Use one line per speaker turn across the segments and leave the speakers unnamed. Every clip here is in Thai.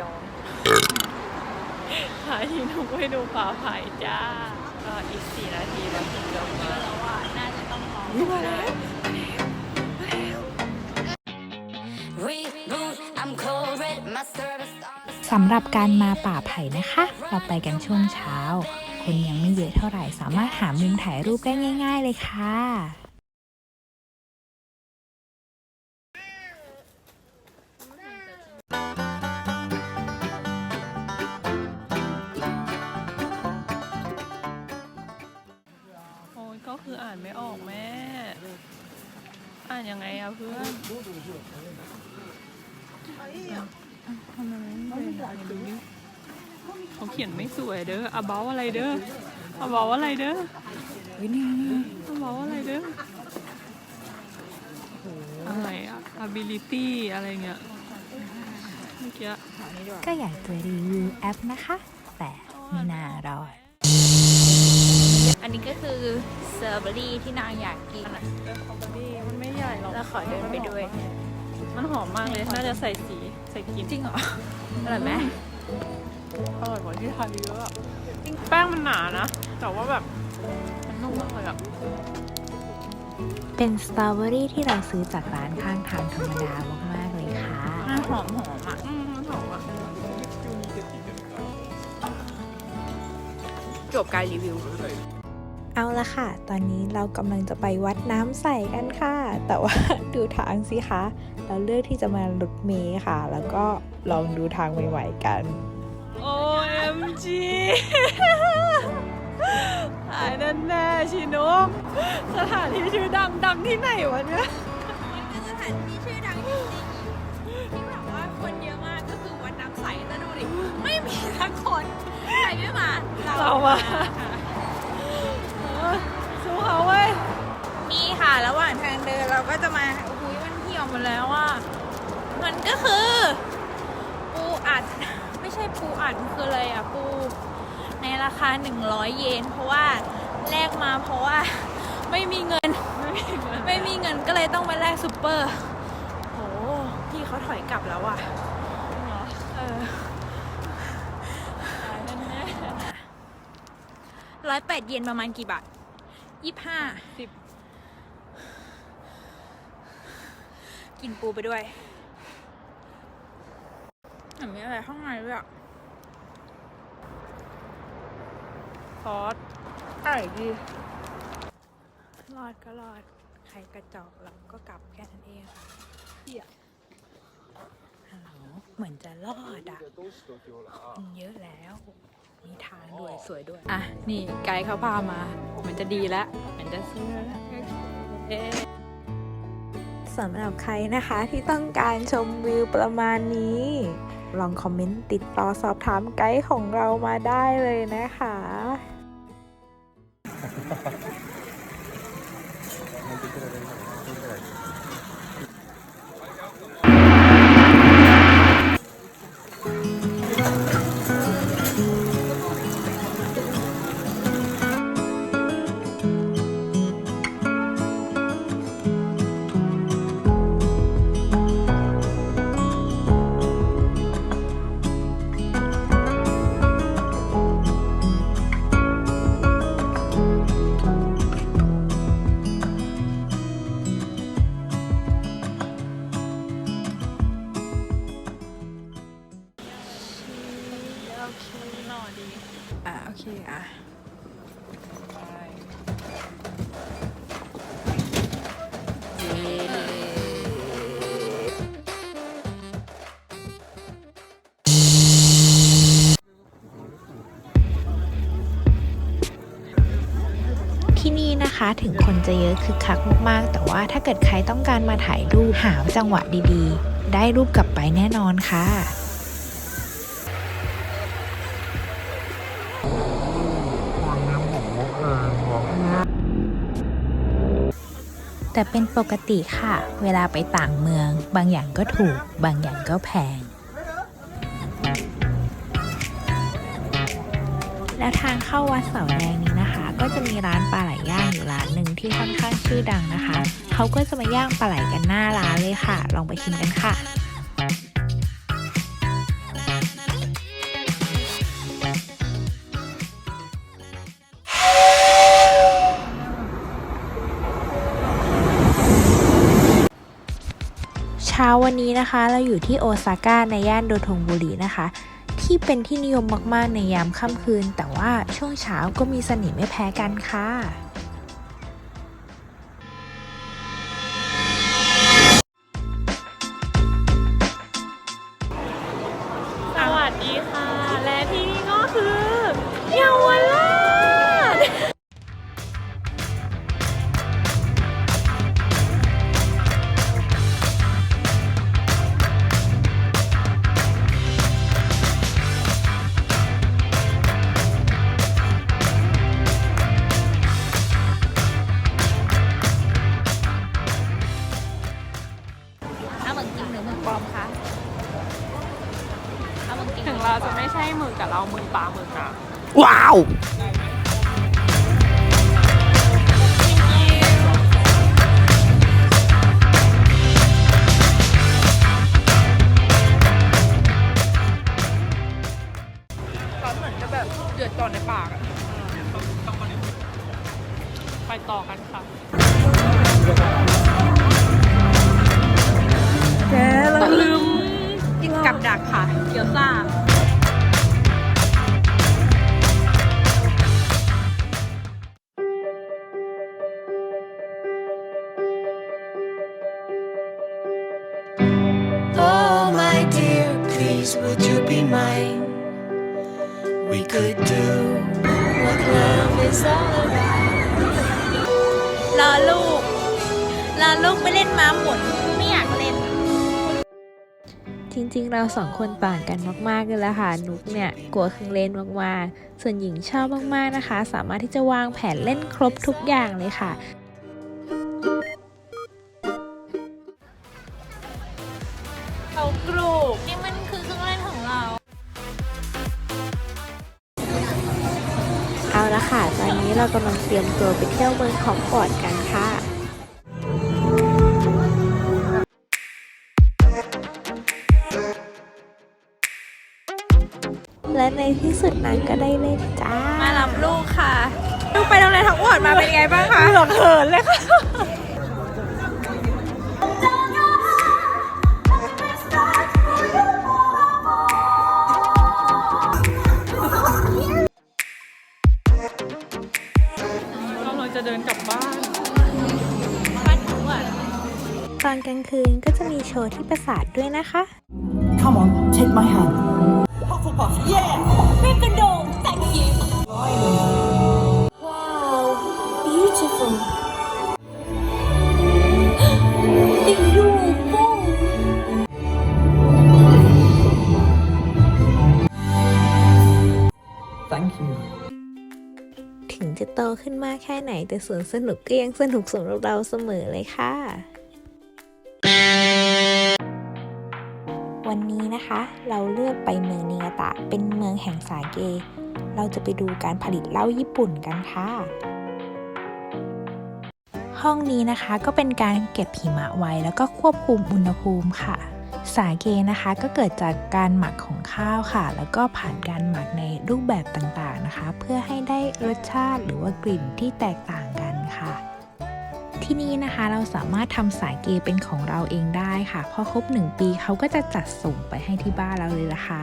ป่าไผ่ระยองพาที่นุกไปดูป่าไผ่จ้าก็อีกสี่นาทีเราถึงจะมาแล้วว่าน่าจะต้องรอมาแล้ว
Reboot, I'm cold red, my service on
สำหรับการมาป่าไผ่นะคะ เราไปกันช่วงเช้า คนยังไม่เยอะเท่าไหร่สามารถหามุมถ่ายรูปได้ง่าย ๆ เลยค่ะ
คืออ่านไม่ออกแม่ อ่านยังไงอะเพื่อนทำไมไม่เป็นดูดิเขาเขียนไม่สวยเด้อ about อะไรเด้อ about อะไรเด้อ about อะไรเด้ออะไรอะ ability อะไรเงี้ยเมื่อกี้
ก็อยากจะรีวิวแอปนะคะ แต่ไม่น่ารอด
อันนี้ก็คือเซอร์เบอรี่ที่นางอยากกิน
เออคอมเบอรี่มันไม่ใหญ่หรอก
แล้วขอเดินไปด้วย
มันหอมมากเลย น่าจะใส่สีใส่กลิ่น
จริงเหรอ อร่อยไหม
อร่อยกว่าที่ไทยเยอะอะจริงแป้งมันหนานะ แต่ว่าแบบมันนุ่มมากเลยอะ
เป็นสตรอเบอรี่ที่เราซื้อจากร้านข้างทางธรรมดามากๆเลยค่ะ
หอมหอมอะ
อืมมันหอมอะ
จบการรีวิว
เอาละค่ะ ตอนนี้เรากำลังจะไปวัดน้ำใสกันค่ะ แต่ว่าดูทางสิคะ เราเลือกที่จะมารถเมล์ค่ะ แล้วก็ลองดูทางใหม่ๆกัน
OMG หายแน่แน่ๆชินุมสถานที่ชื่อดังดังที่ไหนวะเนี่ย
มันคือสถานที่ชื่อดังจริงๆที่แบบว่าคนเยอะมากก็คือวัดน้ำใสแต่ดูดิ ไม่มีทั้งคนใครไม่มา
เรามา
ค่ะระหว่างทางเดินเราก็จะมาโอ้โหมันเหี่ยวหมดแล้วอะมันก็คือ ปูอัด ไม่ใช่ปูอัดคืออะไรอะปู ในราคา 100 เยน เพราะว่าแลกมาเพราะว่าไม่มีเงิน
ไม่มีเงิน
ไม่มีเงินก็เลยต้องไปแลกซูเปอร์โหพี่เขาถอยกลับแล้วอะ
เหรอ
เออ
นั่นแน่
ร้อยแปดเยนประมาณกี่บาทยี่ห้า
สิบ
กินปูไปด้วยแต่มีอะไรข้างในด้วยอะ
ซอส
อร่อยดีรอดก็รอดใครกระจอกเราก็กลับแค่นั้นเองค่ะฮัลโหลเหมือนจะรอดอะมันเยอะแล้ว มีทางด้วยสวยด้วย อะ นี่ไกด์เขาพามา มันจะดีแล้ว มันจะซื้อแล้วเอ๊ะ
สำหรับใครนะคะที่ต้องการชมวิวประมาณนี้ ลองคอมเมนต์ติดต่อสอบถามไกด์ของเรามาได้เลยนะคะ ถึงคนจะเยอะคึกคักมากๆ แต่ว่าถ้าเกิดใครต้องการมาถ่ายรูปหาจังหวะดีๆ ได้รูปกลับไปแน่นอนค่ะแต่เป็นปกติค่ะ เวลาไปต่างเมือง บางอย่างก็ถูก บางอย่างก็แพง แล้วทางเข้าวัดเสาแดงนี้นะคะ ก็จะมีร้านปลาไหลย่างอยู่ร้านหนึ่งที่ค่อนข้างชื่อดังนะคะ เขาก็จะมาย่างปลาไหลกันหน้าร้านเลยค่ะ ลองไปชิมกันค่ะเช้าวันนี้นะคะเราอยู่ที่โอซาก้าในย่านโดทงบุรีนะคะ ที่เป็นที่นิยมมากๆในยามค่ำคืน แต่ว่าช่วงเช้าก็มีเสน่ห์ไม่แพ้กันค่ะา
วซอสเหมือนจะแบบเดือดก่อนในปากอะไปต่อกันค่ะ แกเราลืม
กินกับดักค่ะ เกี๊ยวซ่า
please would you be mine? We could do what love is all about.
รอลูก รอลูกไปเล่นม้าหมุน ไม่อยากเล่น
จริงๆ เราสองคนต่างกันมากๆเลยละค่ะ นุกเนี่ยกลัวเครื่องเล่นมากๆ ส่วนหญิงชอบมากๆนะคะ สามารถที่จะวางแผนเล่นครบทุกอย่างเลยค่ะ
ค่ะ
ตอนนี้เรากำลังเตรียมตัวไปเที่ยวเมืองของกอดกันค่ะและในที่สุดนั้นก็ได้เล่นจ้า
มารับลูกค่ะ ลูกไปโรงเรียนทั้งหมดมาเป็นไงบ้างคะเหลือเขินเลยค่ะ
ว์ที่ประสาทด้วยนะคะ
Come on take my hand
Wow, beautiful.
ถึงจะโตขึ้นมากแค่ไหนแต่สวนสนุกก็ยังสนุกสำหรับเราเสมอเลยค่ะ วันนี้นะคะ เราเลือกไปเมืองนิงาตะ เป็นเมืองแห่งสาเก เราจะไปดูการผลิตเหล้าญี่ปุ่นกันค่ะ ห้องนี้นะคะก็เป็นการเก็บหิมะไว้แล้วก็ควบคุมอุณหภูมิค่ะ สาเกนะคะก็เกิดจากการหมักของข้าวค่ะ แล้วก็ผ่านการหมักในรูปแบบต่างๆนะคะ เพื่อให้ได้รสชาติหรือว่ากลิ่นที่แตกต่างกันค่ะ ที่นี่นะคะเราสามารถทำสายเกเป็นของเราเองได้ค่ะ พอครบ 1 ปีเขาก็จะจัดส่งไปให้ที่บ้านเราเลยละค่ะ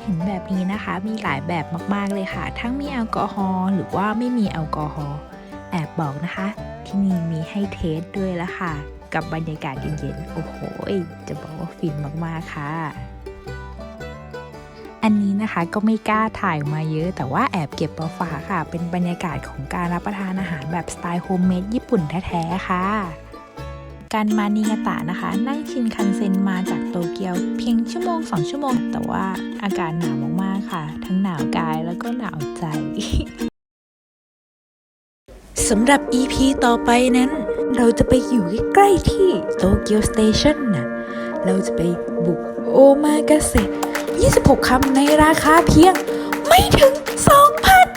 เห็นแบบนี้นะคะมีหลายแบบมากๆเลยค่ะ ทั้งมีแอลกอฮอล์หรือว่าไม่มีแอลกอฮอล์แอบบอกนะคะ ที่นี่มีให้เทสด้วยละค่ะ กับบรรยากาศเย็นๆโอ้โหจะบอกว่าฟินมากๆค่ะ อันนี้นะคะก็ไม่กล้าถ่ายมาเยอะ แต่ว่าแอบเก็บมาฝากค่ะ เป็นบรรยากาศของการรับประทานอาหารแบบสไตล์โฮมเมดญี่ปุ่นแท้ๆค่ะการมานิงาตะนะคะ นั่งชินคันเซ็นมาจากโตเกียว เพียงชั่วโมง2ชั่วโมง แต่ว่าอากาศหนาวมากๆค่ะ ทั้งหนาวกายแล้วก็หนาวใจสำหรับ EP ต่อไปนั้น เราจะไปอยู่ใกล้ๆที่โตเกียวสเตชันนะเราจะไปบุกโอมากาเซ 26 คำในราคาเพียง ไม่ถึง 2,000